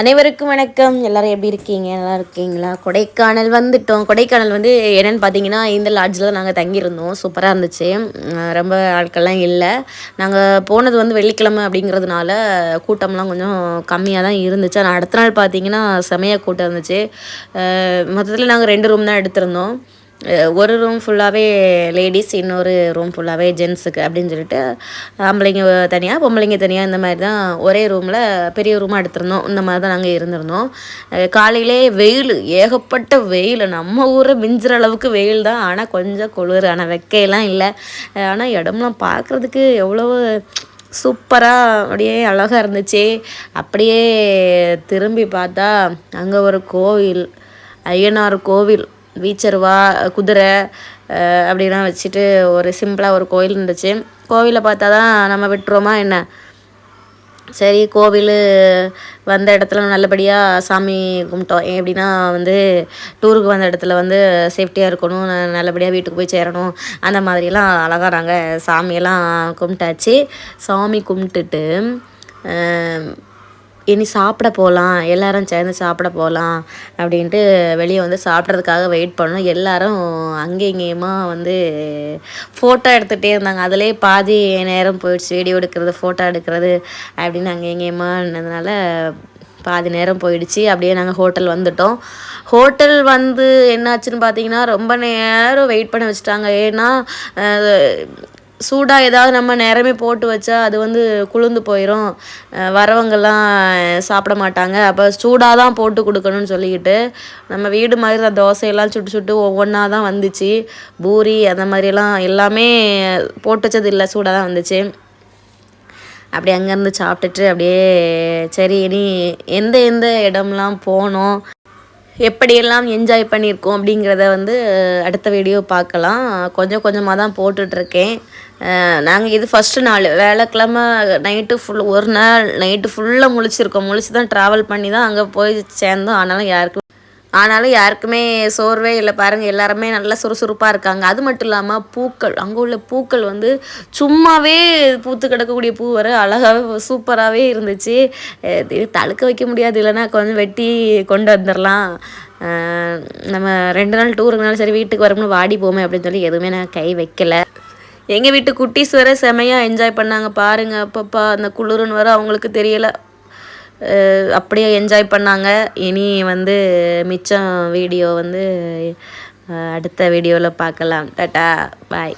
அனைவருக்கும் வணக்கம். எல்லாரும் எப்படி இருக்கீங்க? நல்லா இருக்கீங்களா? கொடைக்கானல் வந்துட்டோம். கொடைக்கானல் வந்து என்னென்னு பார்த்தீங்கன்னா இந்த லாட்ஜில் தான் நாங்கள் தங்கியிருந்தோம். சூப்பராக இருந்துச்சு. ரொம்ப ஆட்கள்லாம் இல்லை. நாங்கள் போனது வந்து வெள்ளிக்கிழமை அப்படிங்கிறதுனால கூட்டம்லாம் கொஞ்சம் கம்மியாக தான் இருந்துச்சு. ஆனால் அடுத்த நாள் பார்த்தீங்கன்னா செமையாக கூட்டம் இருந்துச்சு. மொத்தத்தில் நாங்கள் ரெண்டு ரூம் தான் எடுத்திருந்தோம். ஒரு ரூம் ஃபுல்லாகவே லேடிஸ் இன்னொரு ரூம் ஃபுல்லாகவே ஜென்ஸுக்கு அப்படின்னு சொல்லிட்டு ஆம்பளைங்க தனியாக பொம்பளைங்க தனியாக இந்த மாதிரி தான் ஒரே ரூமில் பெரிய ரூமாக எடுத்திருந்தோம். இந்த மாதிரி தான் நாங்கள் இருந்திருந்தோம். காலையிலே வெயில் ஏகப்பட்ட வெயில். நம்ம ஊரை மிஞ்சுற அளவுக்கு வெயில் தான். ஆனால் கொஞ்சம் குளிர் ஆனால் வெக்கையெல்லாம் இல்லை. ஆனால் இடம்லாம் பார்க்குறதுக்கு எவ்வளோ சூப்பராக அப்படியே அழகாக இருந்துச்சு. அப்படியே திரும்பி பார்த்தா அங்கே ஒரு கோவில் ஐயனார் கோவில். வீச்சருவா குதிரை அப்படிலாம் வச்சுட்டு ஒரு சிம்பிளாக ஒரு கோயில் இருந்துச்சு. கோவிலை பார்த்தா தான் நம்ம விட்டுருவோமா என்ன? சரி கோவில் வந்த இடத்துல நல்லபடியாக சாமி கும்பிட்டோம். எப்படின்னா வந்து டூருக்கு வந்த இடத்துல வந்து சேஃப்டியாக இருக்கணும் நல்லபடியாக வீட்டுக்கு போய் சேரணும். அந்த மாதிரிலாம் அழகாக நாங்கள் சாமியெல்லாம் கும்பிட்டாச்சு. சாமி கும்பிட்டுட்டு இனி சாப்பிட போகலாம் எல்லாரும் சேர்ந்து சாப்பிட போகலாம் அப்படின்ட்டு வெளியே வந்து சாப்பிட்றதுக்காக வெயிட் பண்ணோம் எல்லாரும் அங்கே இங்கேயுமா வந்து ஃபோட்டோ எடுத்துகிட்டே இருந்தாங்க. அதிலே பாதி நேரம் போயிடுச்சு. வீடியோ எடுக்கிறது ஃபோட்டோ எடுக்கிறது அப்படின்னு அங்கே இங்கேயுமா இருந்ததுனால பாதி நேரம் போயிடுச்சு. அப்படியே நாங்கள் ஹோட்டல் வந்துட்டோம். ஹோட்டல் வந்து என்னாச்சுன்னு பார்த்தீங்கன்னா ரொம்ப நேரம் வெயிட் பண்ண வச்சுட்டாங்க. ஏன்னா சூடாக ஏதாவது நம்ம நேரமே போட்டு வச்சா அது வந்து குளிர்ந்து போயிடும் வரவங்கெல்லாம் சாப்பிட மாட்டாங்க. அப்போ சூடாக தான் போட்டு கொடுக்கணும்னு சொல்லிக்கிட்டு நம்ம வீடு மாதிரி தான் தோசையெல்லாம் சுட்டு சுட்டு ஒவ்வொன்றா தான் வந்துச்சு. பூரி அந்த மாதிரியெல்லாம் எல்லாமே போட்டு வச்சது இல்லை சூடாக தான் வந்துச்சு. அப்படியே அங்கேருந்து சாப்பிட்டுட்டு அப்படியே சரி இனி எந்த எந்த இடம்லாம் போனோம் எப்படியெல்லாம் என்ஜாய் பண்ணியிருக்கோம் அப்படிங்கிறத வந்து அடுத்த வீடியோ பார்க்கலாம். கொஞ்சம் கொஞ்சமாக தான் போட்டுட்ருக்கேன். நாங்கள் இது ஃபஸ்ட்டு நாள். வேலைக்கிழமை நைட்டு ஃபுல் ஒரு நாள் நைட்டு ஃபுல்லாக முழிச்சிருக்கோம். முழிச்சு தான் ட்ராவல் பண்ணி தான் அங்கே போய் சேர்ந்தோம். ஆனாலும் யாருக்கும் ஆனாலும் யாருக்குமே சோர்வே இல்லை. பாருங்கள் எல்லாருமே நல்லா சுறுசுறுப்பாக இருக்காங்க. அது மட்டும் இல்லாமல் பூக்கள் அங்கே உள்ள பூக்கள் வந்து சும்மாவே பூத்து கிடக்கக்கூடிய பூ வர அழகாகவே சூப்பராகவே இருந்துச்சு. தழுக்க வைக்க முடியாது. இல்லைன்னா கொஞ்சம் வெட்டி கொண்டு வந்துடலாம் நம்ம ரெண்டு நாள் டூருக்குனாலும் சரி வீட்டுக்கு வரோம்னு வாடி போமே அப்படின்னு சொல்லி எதுவுமே நான் கை வைக்கலை. எங்கள் வீட்டு குட்டீஸ் வர செமையாக என்ஜாய் பண்ணாங்க. பாருங்கள் அப்பப்பா அந்த குளிருன்னு வர அவங்களுக்கு தெரியலை. அப்படியே என்ஜாய் பண்ணாங்க. இனி வந்து மிச்சம் வீடியோ வந்து அடுத்த வீடியோவில் பார்க்கலாம். டட்டா பாய்